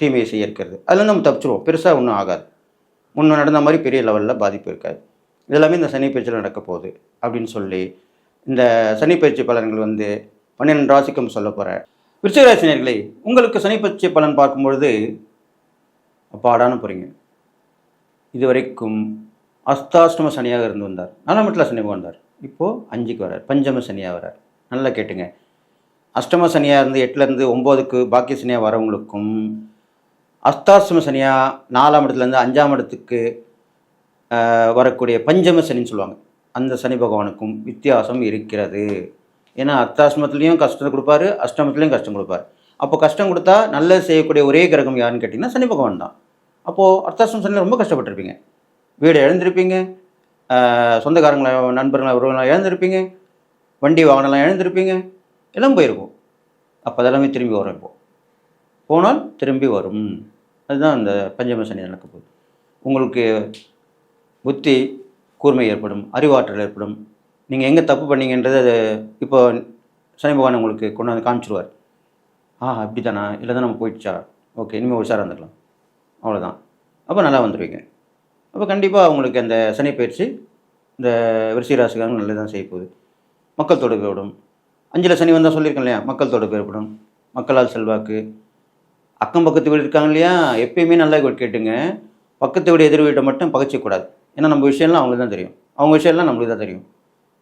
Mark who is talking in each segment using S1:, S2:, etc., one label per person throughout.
S1: தீமையை செய்ய இருக்கிறது. அதில் நம்ம தப்பிச்சிருவோம். பெருசாக ஒன்றும் ஆகாது. முன்னே நடந்த மாதிரி பெரிய லெவலில் பாதிப்பு இருக்காது. இதெல்லாமே இந்த சனி பயிற்சியில் நடக்க போகுது அப்படின்னு சொல்லி இந்த சனி பயிற்சி பலன்கள் வந்து பன்னிரெண்டு ராசிக்கும் சொல்ல போகிறேன் விருச்சிகராசினியர்களே உங்களுக்கு சனிப்பயிற்சி பலன் பார்க்கும்பொழுது அப்பாடான போகிறீங்க இதுவரைக்கும் அஸ்தாஷ்டம சனியாக இருந்து வந்தார். நாலாம் வீட்டில் சனி வந்தார். இப்போது அஞ்சுக்கு வரார் பஞ்சம சனியாக வரார் நல்லா கேட்டுங்க. அஷ்டம சனியாக இருந்து எட்டுலேருந்து ஒம்போதுக்கு பாக்கிய சனியாக வரவங்களுக்கும் அஸ்தாஷ்டம சனியாக நாலாம் இடத்துலேருந்து அஞ்சாம் இடத்துக்கு வரக்கூடிய பஞ்சம சனின்னு சொல்லுவாங்க. அந்த சனி பகவானுக்கும் வித்தியாசம் இருக்கிறது. ஏன்னா அர்த்தாஷ்டமத்துலேயும் கஷ்டத்தை கொடுப்பாரு அஷ்டமத்துலேயும் கஷ்டம் கொடுப்பார். அப்போ கஷ்டம் கொடுத்தா நல்லது செய்யக்கூடிய ஒரே கிரகம் யாருன்னு கேட்டிங்கன்னா சனி பகவான் தான். அப்போது அர்த்தாஷ்டம சனியில் ரொம்ப கஷ்டப்பட்டிருப்பீங்க. வீடு இழந்திருப்பீங்க. சொந்தக்காரங்களை நண்பர்களை உறவுகளை இழந்திருப்பீங்க. வண்டி வாகனம்லாம் இழந்திருப்பீங்க. எல்லாம் போயிருக்கும். அப்போ அதெல்லாமே திரும்பி வரும் இப்போ. போனால் திரும்பி வரும். அதுதான் அந்த பஞ்சம சனி நடக்க போகுது. உங்களுக்கு புத்தி கூர்மை ஏற்படும் அறிவாற்றல் ஏற்படும். நீங்கள் எங்கே தப்பு பண்ணீங்கன்றது அது இப்போ சனி பகவான் உங்களுக்கு கொண்டு வந்து காமிச்சிருவார். ஆ அப்படி தானா இல்லை தான் நம்ம போயிடுச்சா? ஓகே இனிமேல் உஷாராக இருந்துக்கலாம். அவ்வளோதான் அப்போ நல்லா வந்துடுவீங்க அப்போ கண்டிப்பாக உங்களுக்கு அந்த சனி பயிற்சி இந்த விருச்சிகராசிக்காரங்க நல்லதான் செய்ய போகுது மக்கள் தொடர்பு விடும் அஞ்சில் சனி வந்தால் சொல்லியிருக்கேன் இல்லையா? மக்கள் தொடர்பு ஏற்படும் மக்களால் செல்வாக்கு. அக்கம் பக்கத்து வீடு இருக்காங்க இல்லையா? எப்பயுமே நல்லா கேட்டுங்க. பக்கத்து வீடு எதிர் வீட்டை மட்டும் பகச்சிக்கூடாது. ஏன்னா நம்ம விஷயம்லாம் அவங்களுக்கு தான் தெரியும். அவங்க விஷயம்லாம் நம்மளுக்கு தான் தெரியும்.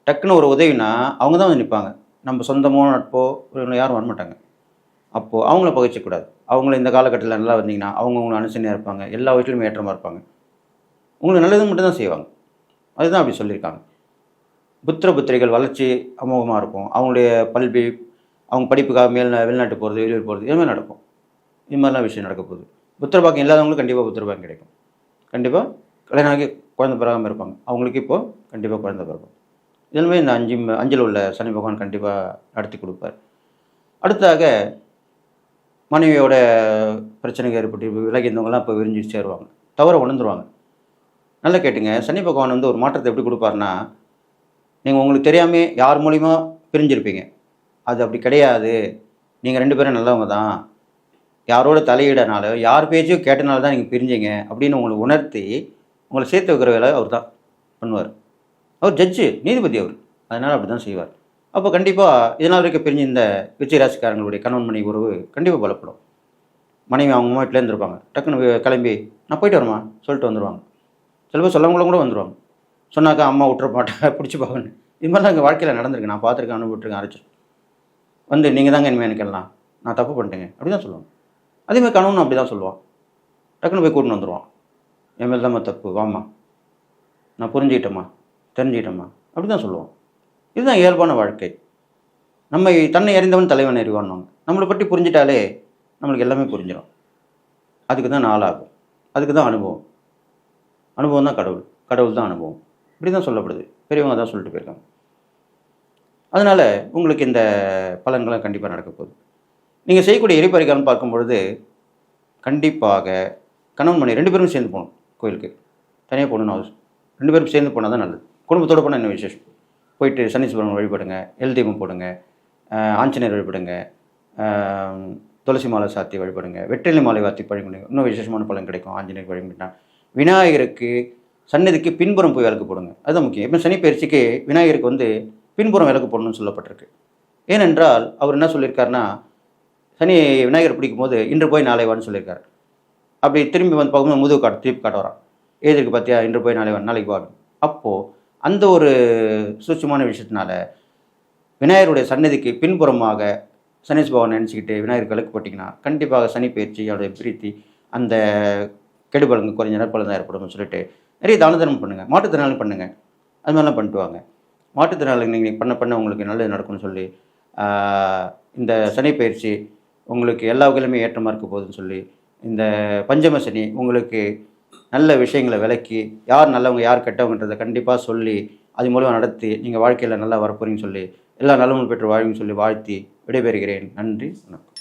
S1: டக்குன்னு ஒரு உதவினா அவங்க தான் வந்து நிற்பாங்க. நம்ம சொந்தமோ நட்போ யாரும் வரமாட்டாங்க அப்போது அவங்கள பகைச்சிக்கூடாது. அவங்கள இந்த காலகட்டத்தில் நல்லா வந்தீங்கன்னா அவங்க உங்களை அனுசரணையாக இருப்பாங்க. எல்லா வீட்டிலும் ஏற்றமாக இருப்பாங்க. உங்களுக்கு நல்லது மட்டும் தான் செய்வாங்க. அதுதான் அப்படி சொல்லியிருக்காங்க. புத்திர புத்திரிகள் வளர்ச்சி அமோகமாக இருக்கும். அவங்களுடைய பல்வி அவங்க படிப்புக்காக மேல் வெளிநாட்டு போகிறது வெளியூர் போகிறது இதுமாதிரி நடக்கும். இது மாதிரிலாம் விஷயம் நடக்க போகுது. புத்திர பாக்கியம் இல்லாதவங்களுக்கு கண்டிப்பாக புத்திர பாக்கியம் கிடைக்கும். கண்டிப்பாக கல்யாணம் ஆகி குழந்தை பிறகாமல் இருப்பாங்க. அவங்களுக்கு இப்போது கண்டிப்பாக குழந்தை பிறக்கும். இதுலுமே இந்த அஞ்சு அஞ்சில் உள்ள சனி பகவான் கண்டிப்பாக நடத்தி கொடுப்பார். அடுத்ததாக மனைவியோட பிரச்சனைகள் ஏற்பட்டு விலகியிருந்தவங்கலாம் இப்போ விரிஞ்சு சேருவாங்க. தவற உணர்ந்துருவாங்க. நல்லா கேட்டுங்க. சனி பகவான் வந்து ஒரு மாற்றத்தை எப்படி கொடுப்பாருன்னா நீங்கள் உங்களுக்கு தெரியாமே யார் மூலிமா பிரிஞ்சிருப்பீங்க. அது அப்படி கிடையாது. நீங்கள் ரெண்டு பேரும் நல்லவங்க தான். யாரோட தலையிடனாலோ யார் பேச்சும் கேட்டனால தான் நீங்கள் பிரிஞ்சீங்க அப்படின்னு உங்களை உணர்த்தி உங்களை சேர்த்து வைக்கிற வேலை அவர் தான் பண்ணுவார். அவர் ஜட்ஜு நீதிபதி அவர். அதனால் அப்படி தான் செய்வார். அப்போ கண்டிப்பாக இதனால் வரைக்கும் பிரிஞ்சு இந்த விஜயராசிக்காரங்களுடைய கணவன் மனைவி உறவு கண்டிப்பாக பலப்படும். மனைவி அவங்க வீட்டில் இருந்திருப்பாங்க. டக்குன்னு கிளம்பி நான் போயிட்டு வரமா சொல்லிட்டு வந்துடுவாங்க சில பேர் சொல்லவங்களும் கூட வந்துடுவாங்க சொன்னாக்கா அம்மா விட்டுற மாட்டேன் பிடிச்சி பார்க்கணும் இது மாதிரிலாம் எங்கள் வாழ்க்கையில் நடந்திருக்கு. நான் பார்த்துருக்கேன் அனுபவிட்டுருக்கேன் அரைச்சு. வந்து நீங்கள் தாங்க இனிமேல் எனக்கு எல்லாம். நான் தப்பு பண்ணிட்டேங்க. அப்படி தான் சொல்லுவாங்க அதேமாதிரி கணவனும் அப்படி தான் சொல்லுவான். டக்குன்னு போய் கூட்டின்னு வந்துடுவான் என் மேல் தாம்மா தப்பு. வாம்மா. நான் புரிஞ்சுக்கிட்டேம்மா. தெரிஞ்சுக்கிட்டேம்மா. அப்படி தான் சொல்லுவோம் இதுதான் இயல்பான வாழ்க்கை. நம்ம தன்னை அறிந்தவன் தலைவன் அறிவான்வாங்க நம்மளை பற்றி புரிஞ்சிட்டாலே நம்மளுக்கு எல்லாமே புரிஞ்சிடும் அதுக்கு தான் நாளாகும். அதுக்கு தான் அனுபவம். அனுபவம் தான் கடவுள். கடவுள் தான் அனுபவம். இப்படி தான் சொல்லப்படுது. பெரியவங்க தான் சொல்லிட்டு போயிருக்காங்க. அதனால் உங்களுக்கு இந்த பலன்கள்லாம் கண்டிப்பாக நடக்க போகுது. நீங்கள் செய்யக்கூடிய எரிபரிகாரம் பார்க்கும்பொழுது கண்டிப்பாக கணவன் மணி ரெண்டு பேரும் சேர்ந்து போகணும் கோயிலுக்கு. தனியாக போகணும்னு அவசியம். ரெண்டு பேரும் சேர்ந்து போனால் தான் நல்லது. குடும்பத்தோடு போனால் என்ன விசேஷம்? போயிட்டு சனீஸ்வரன் வழிபடுங்க எல் தீபம் போடுங்க ஆஞ்சநேயர் வழிபடுங்க துளசி மாலை சாத்தி வழிபடுங்க வெற்றிலை மாலை வாத்தி வழிபடுங்க இன்னும் விசேஷமான பலன் கிடைக்கும். ஆஞ்சநேயர் வழிபட்டா விநாயகருக்கு சன்னதிக்கு பின்புறம் போய் விளக்கு போடுங்க. அதுதான் முக்கியம். இப்போ சனி பயிற்சிக்கு விநாயகருக்கு வந்து பின்புறம் விளக்கு போடணும்னு சொல்லப்பட்டிருக்கு. ஏனென்றால் அவர் என்ன சொல்லியிருக்காருன்னா சனி விநாயகர் பிடிக்கும் போது இன்று போய் நாளை வான்னு சொல்லியிருக்காரு. அப்படி திரும்பி வந்து பார்க்கும்போது முதுகு காட்டு திருப்பி காட்ட வரான். எதிர்க்கு பார்த்தியா இன்று போய் நாளை வா நாளைக்கு வாடும் அப்போது அந்த ஒரு சூட்சமான விஷயத்தினால விநாயகருடைய சன்னதிக்கு பின்புறமாக சனீஸ் பகவான் நினச்சிக்கிட்டு விநாயகர் விளக்கு போட்டிங்கன்னா கண்டிப்பாக சனி பயிற்சி அவருடைய பிரீத்தி அந்த கெடுபலங்கு குறைஞ்ச நற்பலன் தான் ஏற்படும்னு சொல்லிட்டு நிறைய தான தர்மம் பண்ணுங்கள் மாற்றுத்திறனாளி பண்ணுங்கள் அது மாதிரிலாம் பண்ணிட்டு வாங்க மாற்றுத்திறனாளி நீங்கள் பண்ண பண்ண உங்களுக்கு நல்லது நடக்கும்னு சொல்லி இந்த சனி பயிற்சி உங்களுக்கு எல்லா வகையிலுமே ஏற்றமாக இருக்க போகுதுன்னு சொல்லி இந்த பஞ்சம சனி உங்களுக்கு நல்ல விஷயங்களை விளக்கி யார் நல்லவங்க யார் கெட்டவங்கன்றதை கண்டிப்பாக சொல்லி அது மூலமாக நடத்தி நீங்கள் வாழ்க்கையில் நல்லா வரப்போறீங்கன்னு சொல்லி எல்லா நலமும் பெற்று வாழ்க்கைன்னு சொல்லி வாழ்த்தி விடைபெறுகிறேன். நன்றி வணக்கம்.